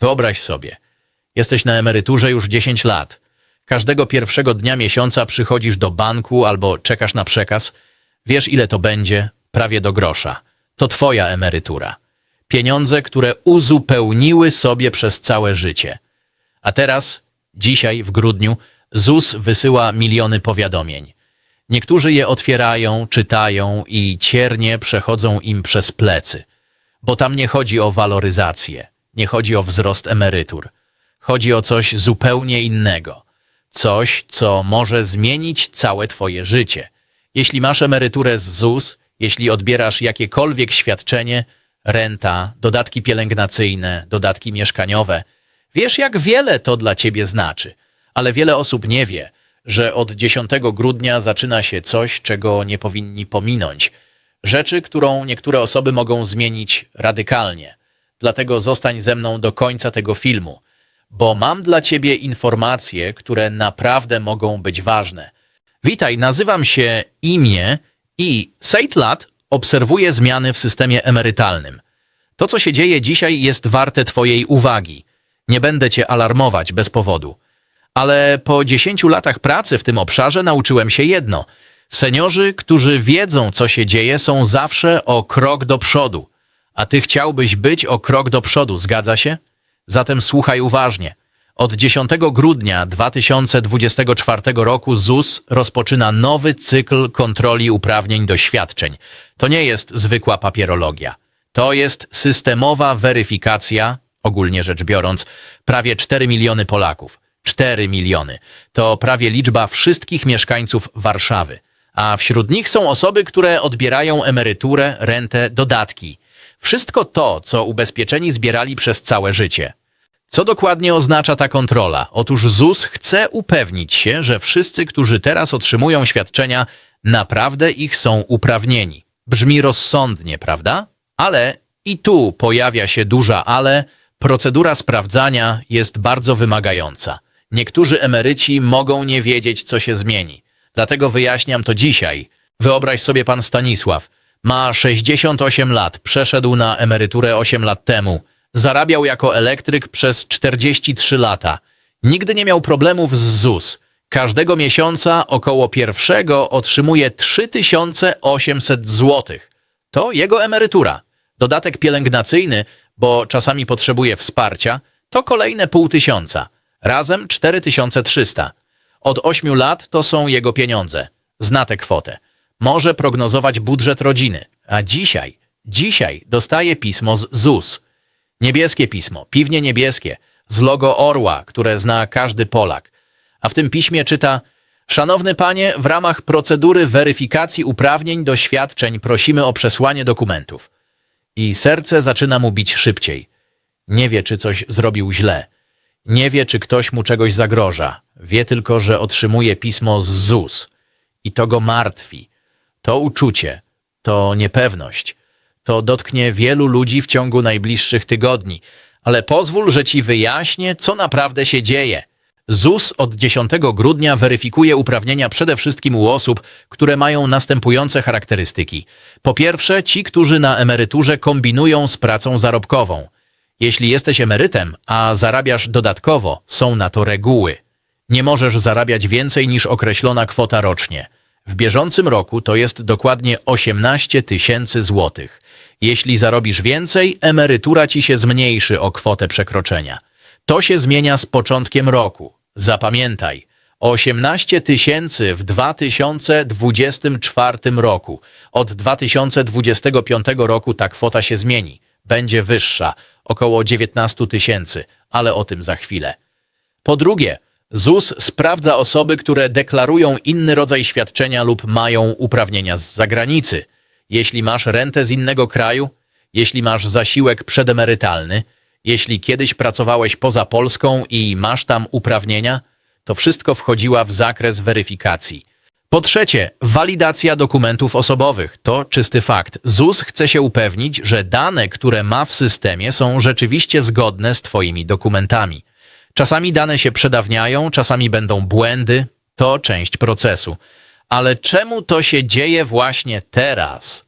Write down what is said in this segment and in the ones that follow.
Wyobraź sobie, jesteś na emeryturze już 10 lat. Każdego pierwszego dnia miesiąca przychodzisz do banku albo czekasz na przekaz. Wiesz, ile to będzie? Prawie do grosza. To twoja emerytura. Pieniądze, które uzupełniły sobie przez całe życie. A teraz, dzisiaj w grudniu, ZUS wysyła miliony powiadomień. Niektórzy je otwierają, czytają i ciernie przechodzą im przez plecy. Bo tam nie chodzi o waloryzację, nie chodzi o wzrost emerytur. Chodzi o coś zupełnie innego. Coś, co może zmienić całe twoje życie. Jeśli masz emeryturę z ZUS, jeśli odbierasz jakiekolwiek świadczenie, renta, dodatki pielęgnacyjne, dodatki mieszkaniowe, wiesz jak wiele to dla ciebie znaczy. Ale wiele osób nie wie, że od 10 grudnia zaczyna się coś, czego nie powinni pominąć. Rzeczy, którą niektóre osoby mogą zmienić radykalnie. Dlatego zostań ze mną do końca tego filmu, bo mam dla ciebie informacje, które naprawdę mogą być ważne. Witaj, nazywam się Imię i Seitlat obserwuje zmiany w systemie emerytalnym. To, co się dzieje dzisiaj, jest warte Twojej uwagi. Nie będę Cię alarmować bez powodu. Ale po 10 latach pracy w tym obszarze nauczyłem się jedno. Seniorzy, którzy wiedzą, co się dzieje, są zawsze o krok do przodu. A Ty chciałbyś być o krok do przodu, zgadza się? Zatem słuchaj uważnie. Od 10 grudnia 2024 roku ZUS rozpoczyna nowy cykl kontroli uprawnień do świadczeń. To nie jest zwykła papierologia. To jest systemowa weryfikacja, ogólnie rzecz biorąc, prawie 4 miliony Polaków. 4 miliony. To prawie liczba wszystkich mieszkańców Warszawy. A wśród nich są osoby, które odbierają emeryturę, rentę, dodatki. Wszystko to, co ubezpieczeni zbierali przez całe życie. Co dokładnie oznacza ta kontrola? Otóż ZUS chce upewnić się, że wszyscy, którzy teraz otrzymują świadczenia, naprawdę ich są uprawnieni. Brzmi rozsądnie, prawda? Ale i tu pojawia się duża ale, procedura sprawdzania jest bardzo wymagająca. Niektórzy emeryci mogą nie wiedzieć, co się zmieni. Dlatego wyjaśniam to dzisiaj. Wyobraź sobie pan Stanisław. Ma 68 lat, przeszedł na emeryturę 8 lat temu. Zarabiał jako elektryk przez 43 lata. Nigdy nie miał problemów z ZUS. Każdego miesiąca około pierwszego otrzymuje 3800 zł. To jego emerytura. Dodatek pielęgnacyjny, bo czasami potrzebuje wsparcia, to kolejne pół tysiąca. Razem 4300. Od 8 lat to są jego pieniądze. Zna tę kwotę. Może prognozować budżet rodziny. A dzisiaj, dzisiaj dostaje pismo z ZUS. Niebieskie pismo, piwnie niebieskie, z logo orła, które zna każdy Polak. A w tym piśmie czyta Szanowny panie, w ramach procedury weryfikacji uprawnień do świadczeń prosimy o przesłanie dokumentów. I serce zaczyna mu bić szybciej. Nie wie, czy coś zrobił źle. Nie wie, czy ktoś mu czegoś zagroża. Wie tylko, że otrzymuje pismo z ZUS. I to go martwi. To uczucie, to niepewność. To dotknie wielu ludzi w ciągu najbliższych tygodni. Ale pozwól, że ci wyjaśnię, co naprawdę się dzieje. ZUS od 10 grudnia weryfikuje uprawnienia przede wszystkim u osób, które mają następujące charakterystyki. Po pierwsze, ci, którzy na emeryturze kombinują z pracą zarobkową. Jeśli jesteś emerytem, a zarabiasz dodatkowo, są na to reguły. Nie możesz zarabiać więcej niż określona kwota rocznie. W bieżącym roku to jest dokładnie 18 tysięcy złotych. Jeśli zarobisz więcej, emerytura ci się zmniejszy o kwotę przekroczenia. To się zmienia z początkiem roku. Zapamiętaj, 18 tysięcy w 2024 roku. Od 2025 roku ta kwota się zmieni. Będzie wyższa, około 19 tysięcy, ale o tym za chwilę. Po drugie, ZUS sprawdza osoby, które deklarują inny rodzaj świadczenia lub mają uprawnienia z zagranicy. Jeśli masz rentę z innego kraju, jeśli masz zasiłek przedemerytalny, jeśli kiedyś pracowałeś poza Polską i masz tam uprawnienia, to wszystko wchodziła w zakres weryfikacji. Po trzecie, walidacja dokumentów osobowych. To czysty fakt. ZUS chce się upewnić, że dane, które ma w systemie, są rzeczywiście zgodne z Twoimi dokumentami. Czasami dane się przedawniają, czasami będą błędy. To część procesu. Ale czemu to się dzieje właśnie teraz?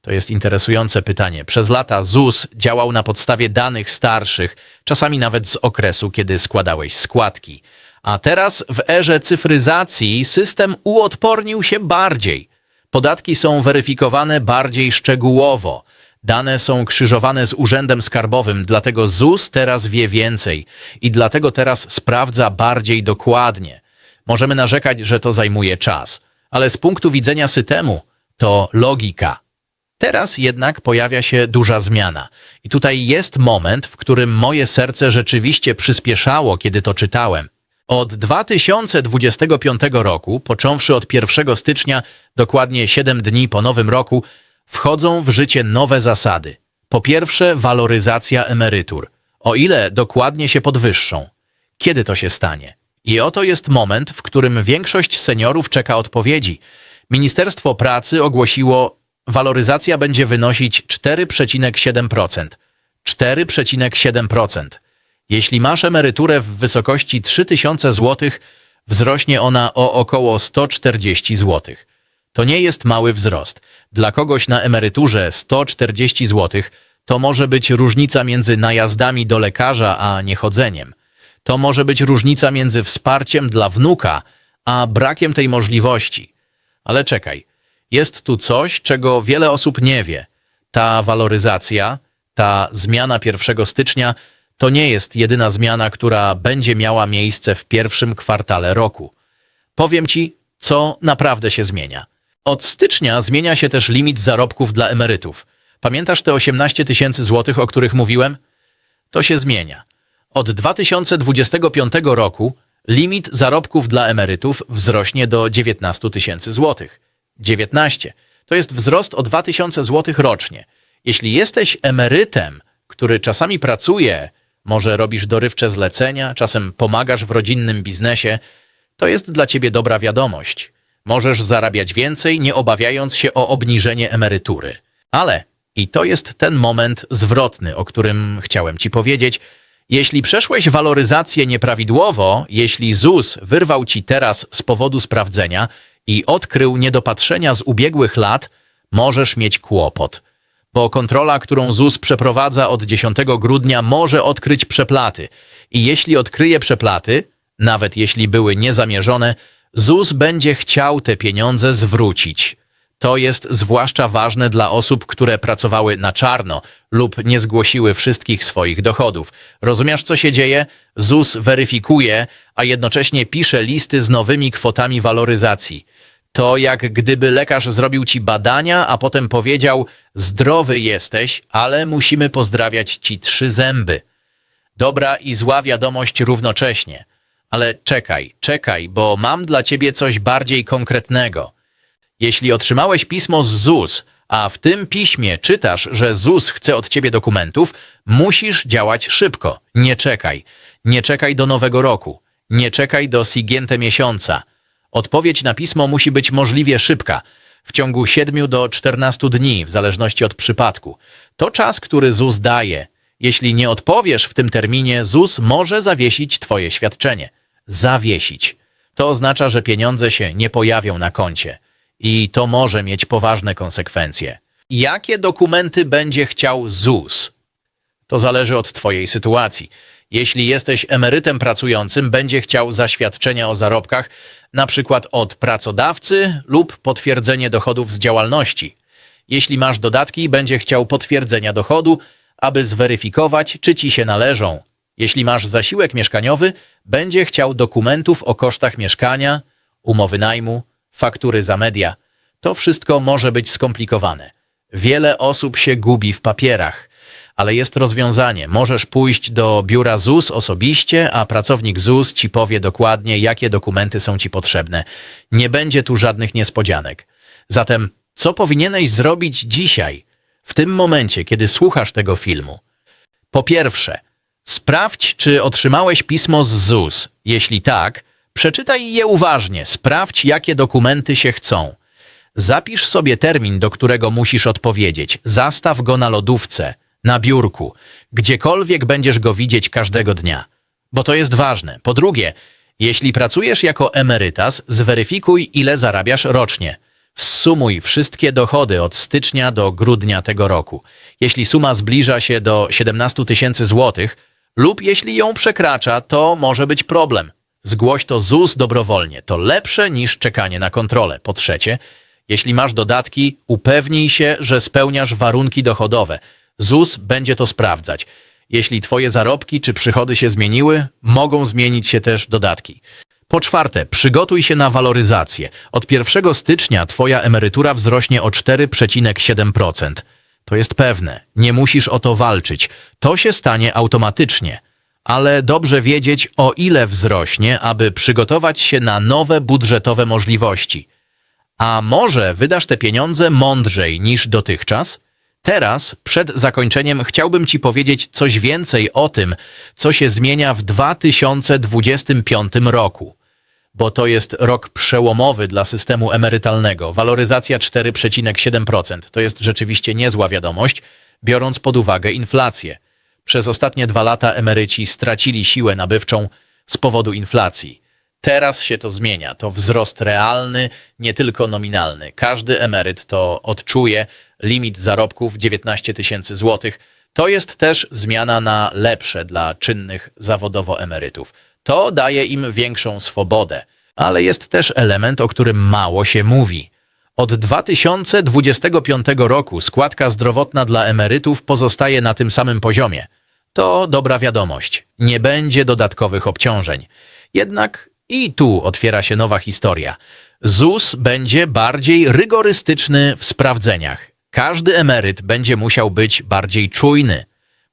To jest interesujące pytanie. Przez lata ZUS działał na podstawie danych starszych, czasami nawet z okresu, kiedy składałeś składki. A teraz w erze cyfryzacji system uodpornił się bardziej. Podatki są weryfikowane bardziej szczegółowo. Dane są krzyżowane z Urzędem Skarbowym, dlatego ZUS teraz wie więcej i dlatego teraz sprawdza bardziej dokładnie. Możemy narzekać, że to zajmuje czas, ale z punktu widzenia systemu to logika. Teraz jednak pojawia się duża zmiana. I tutaj jest moment, w którym moje serce rzeczywiście przyspieszało, kiedy to czytałem. Od 2025 roku, począwszy od 1 stycznia, dokładnie 7 dni po nowym roku, wchodzą w życie nowe zasady. Po pierwsze, waloryzacja emerytur. O ile dokładnie się podwyższą? Kiedy to się stanie? I oto jest moment, w którym większość seniorów czeka odpowiedzi. Ministerstwo Pracy ogłosiło, waloryzacja będzie wynosić 4,7%. 4,7%. Jeśli masz emeryturę w wysokości 3000 zł, wzrośnie ona o około 140 zł. To nie jest mały wzrost. Dla kogoś na emeryturze 140 zł to może być różnica między najazdami do lekarza a niechodzeniem. To może być różnica między wsparciem dla wnuka a brakiem tej możliwości. Ale czekaj, jest tu coś, czego wiele osób nie wie. Ta waloryzacja, ta zmiana 1 stycznia to nie jest jedyna zmiana, która będzie miała miejsce w pierwszym kwartale roku. Powiem Ci, co naprawdę się zmienia. Od stycznia zmienia się też limit zarobków dla emerytów. Pamiętasz te 18 tysięcy złotych, o których mówiłem? To się zmienia. Od 2025 roku limit zarobków dla emerytów wzrośnie do 19 tysięcy złotych. 19. To jest wzrost o 2000 złotych rocznie. Jeśli jesteś emerytem, który czasami pracuje, może robisz dorywcze zlecenia, czasem pomagasz w rodzinnym biznesie, to jest dla ciebie dobra wiadomość. Możesz zarabiać więcej, nie obawiając się o obniżenie emerytury. Ale, i to jest ten moment zwrotny, o którym chciałem ci powiedzieć, jeśli przeszłeś waloryzację nieprawidłowo, jeśli ZUS wyrwał ci teraz z powodu sprawdzenia i odkrył niedopatrzenia z ubiegłych lat, możesz mieć kłopot. Bo kontrola, którą ZUS przeprowadza od 10 grudnia, może odkryć przeplaty. I jeśli odkryje przeplaty, nawet jeśli były niezamierzone, ZUS będzie chciał te pieniądze zwrócić. To jest zwłaszcza ważne dla osób, które pracowały na czarno lub nie zgłosiły wszystkich swoich dochodów. Rozumiesz, co się dzieje? ZUS weryfikuje, a jednocześnie pisze listy z nowymi kwotami waloryzacji. To jak gdyby lekarz zrobił ci badania, a potem powiedział: Zdrowy jesteś, ale musimy pozdrawiać ci trzy zęby. Dobra i zła wiadomość równocześnie. Ale czekaj, czekaj, bo mam dla ciebie coś bardziej konkretnego. Jeśli otrzymałeś pismo z ZUS, a w tym piśmie czytasz, że ZUS chce od ciebie dokumentów, musisz działać szybko. Nie czekaj. Nie czekaj do nowego roku. Nie czekaj do siguiente miesiąca. Odpowiedź na pismo musi być możliwie szybka. W ciągu 7 do 14 dni, w zależności od przypadku. To czas, który ZUS daje. Jeśli nie odpowiesz w tym terminie, ZUS może zawiesić twoje świadczenie. Zawiesić. To oznacza, że pieniądze się nie pojawią na koncie. I to może mieć poważne konsekwencje. Jakie dokumenty będzie chciał ZUS? To zależy od Twojej sytuacji. Jeśli jesteś emerytem pracującym, będzie chciał zaświadczenia o zarobkach, na przykład od pracodawcy lub potwierdzenie dochodów z działalności. Jeśli masz dodatki, będzie chciał potwierdzenia dochodu, aby zweryfikować, czy ci się należą. Jeśli masz zasiłek mieszkaniowy, będzie chciał dokumentów o kosztach mieszkania, umowy najmu, faktury za media. To wszystko może być skomplikowane. Wiele osób się gubi w papierach, ale jest rozwiązanie. Możesz pójść do biura ZUS osobiście, a pracownik ZUS ci powie dokładnie, jakie dokumenty są ci potrzebne. Nie będzie tu żadnych niespodzianek. Zatem, co powinieneś zrobić dzisiaj, w tym momencie, kiedy słuchasz tego filmu? Po pierwsze, sprawdź, czy otrzymałeś pismo z ZUS. Jeśli tak, przeczytaj je uważnie, sprawdź, jakie dokumenty się chcą. Zapisz sobie termin, do którego musisz odpowiedzieć. Zastaw go na lodówce, na biurku, gdziekolwiek będziesz go widzieć każdego dnia. Bo to jest ważne. Po drugie, jeśli pracujesz jako emerytas, zweryfikuj, ile zarabiasz rocznie. Sumuj wszystkie dochody od stycznia do grudnia tego roku. Jeśli suma zbliża się do 17 tysięcy złotych lub jeśli ją przekracza, to może być problem. Zgłoś to ZUS dobrowolnie. To lepsze niż czekanie na kontrolę. Po trzecie, jeśli masz dodatki, upewnij się, że spełniasz warunki dochodowe. ZUS będzie to sprawdzać. Jeśli twoje zarobki czy przychody się zmieniły, mogą zmienić się też dodatki. Po czwarte, przygotuj się na waloryzację. Od 1 stycznia twoja emerytura wzrośnie o 4,7%. To jest pewne. Nie musisz o to walczyć. To się stanie automatycznie. Ale dobrze wiedzieć, o ile wzrośnie, aby przygotować się na nowe budżetowe możliwości. A może wydasz te pieniądze mądrzej niż dotychczas? Teraz, przed zakończeniem, chciałbym Ci powiedzieć coś więcej o tym, co się zmienia w 2025 roku. Bo to jest rok przełomowy dla systemu emerytalnego. Waloryzacja 4,7% to jest rzeczywiście niezła wiadomość, biorąc pod uwagę inflację. Przez ostatnie dwa lata emeryci stracili siłę nabywczą z powodu inflacji. Teraz się to zmienia. To wzrost realny, nie tylko nominalny. Każdy emeryt to odczuje. Limit zarobków 19 tysięcy złotych. To jest też zmiana na lepsze dla czynnych zawodowo emerytów. To daje im większą swobodę. Ale jest też element, o którym mało się mówi. Od 2025 roku składka zdrowotna dla emerytów pozostaje na tym samym poziomie. To dobra wiadomość. Nie będzie dodatkowych obciążeń. Jednak i tu otwiera się nowa historia. ZUS będzie bardziej rygorystyczny w sprawdzeniach. Każdy emeryt będzie musiał być bardziej czujny.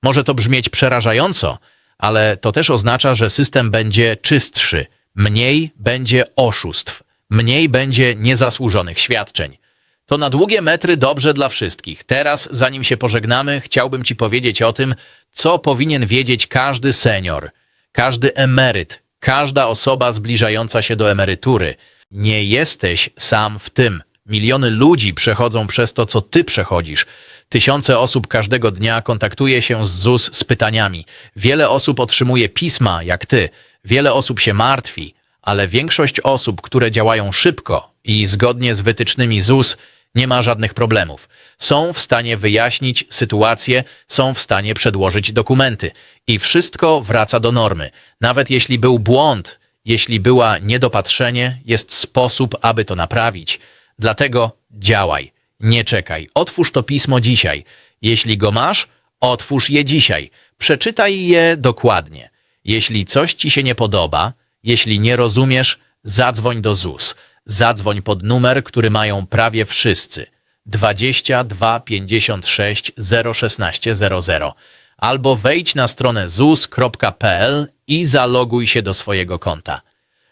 Może to brzmieć przerażająco, ale to też oznacza, że system będzie czystszy, mniej będzie oszustw, mniej będzie niezasłużonych świadczeń. To na długie metry dobrze dla wszystkich. Teraz, zanim się pożegnamy, chciałbym Ci powiedzieć o tym, co powinien wiedzieć każdy senior, każdy emeryt, każda osoba zbliżająca się do emerytury. Nie jesteś sam w tym. Miliony ludzi przechodzą przez to, co ty przechodzisz. Tysiące osób każdego dnia kontaktuje się z ZUS z pytaniami. Wiele osób otrzymuje pisma, jak ty. Wiele osób się martwi, ale większość osób, które działają szybko i zgodnie z wytycznymi ZUS, nie ma żadnych problemów. Są w stanie wyjaśnić sytuację, są w stanie przedłożyć dokumenty i wszystko wraca do normy. Nawet jeśli był błąd, jeśli była niedopatrzenie, jest sposób, aby to naprawić. Dlatego działaj, nie czekaj. Otwórz to pismo dzisiaj. Jeśli go masz, otwórz je dzisiaj. Przeczytaj je dokładnie. Jeśli coś ci się nie podoba, jeśli nie rozumiesz, zadzwoń do ZUS. Zadzwoń pod numer, który mają prawie wszyscy. 22 56 016 00 albo wejdź na stronę zus.pl i zaloguj się do swojego konta.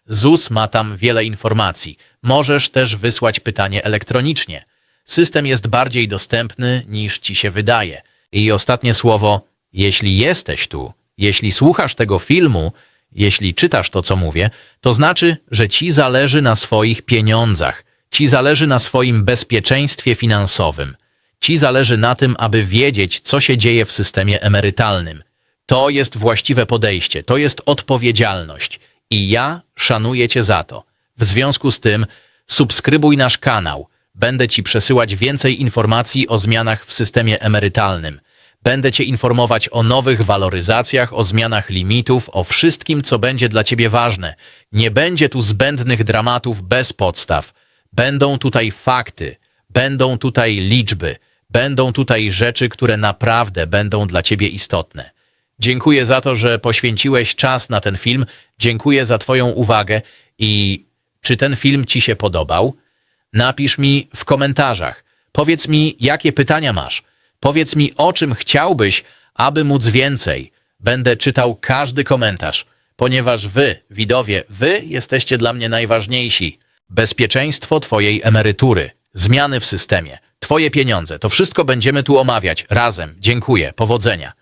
ZUS ma tam wiele informacji. Możesz też wysłać pytanie elektronicznie. System jest bardziej dostępny niż ci się wydaje. I ostatnie słowo, jeśli jesteś tu, jeśli słuchasz tego filmu, jeśli czytasz to, co mówię, to znaczy, że ci zależy na swoich pieniądzach, ci zależy na swoim bezpieczeństwie finansowym, ci zależy na tym, aby wiedzieć, co się dzieje w systemie emerytalnym. To jest właściwe podejście, to jest odpowiedzialność i ja szanuję Cię za to. W związku z tym subskrybuj nasz kanał. Będę Ci przesyłać więcej informacji o zmianach w systemie emerytalnym. Będę Cię informować o nowych waloryzacjach, o zmianach limitów, o wszystkim, co będzie dla Ciebie ważne. Nie będzie tu zbędnych dramatów bez podstaw. Będą tutaj fakty, będą tutaj liczby, będą tutaj rzeczy, które naprawdę będą dla Ciebie istotne. Dziękuję za to, że poświęciłeś czas na ten film. Dziękuję za Twoją uwagę i czy ten film Ci się podobał? Napisz mi w komentarzach. Powiedz mi, jakie pytania masz. Powiedz mi, o czym chciałbyś, aby móc więcej. Będę czytał każdy komentarz, ponieważ wy, widowie, wy jesteście dla mnie najważniejsi. Bezpieczeństwo Twojej emerytury, zmiany w systemie, Twoje pieniądze, to wszystko będziemy tu omawiać razem. Dziękuję, powodzenia.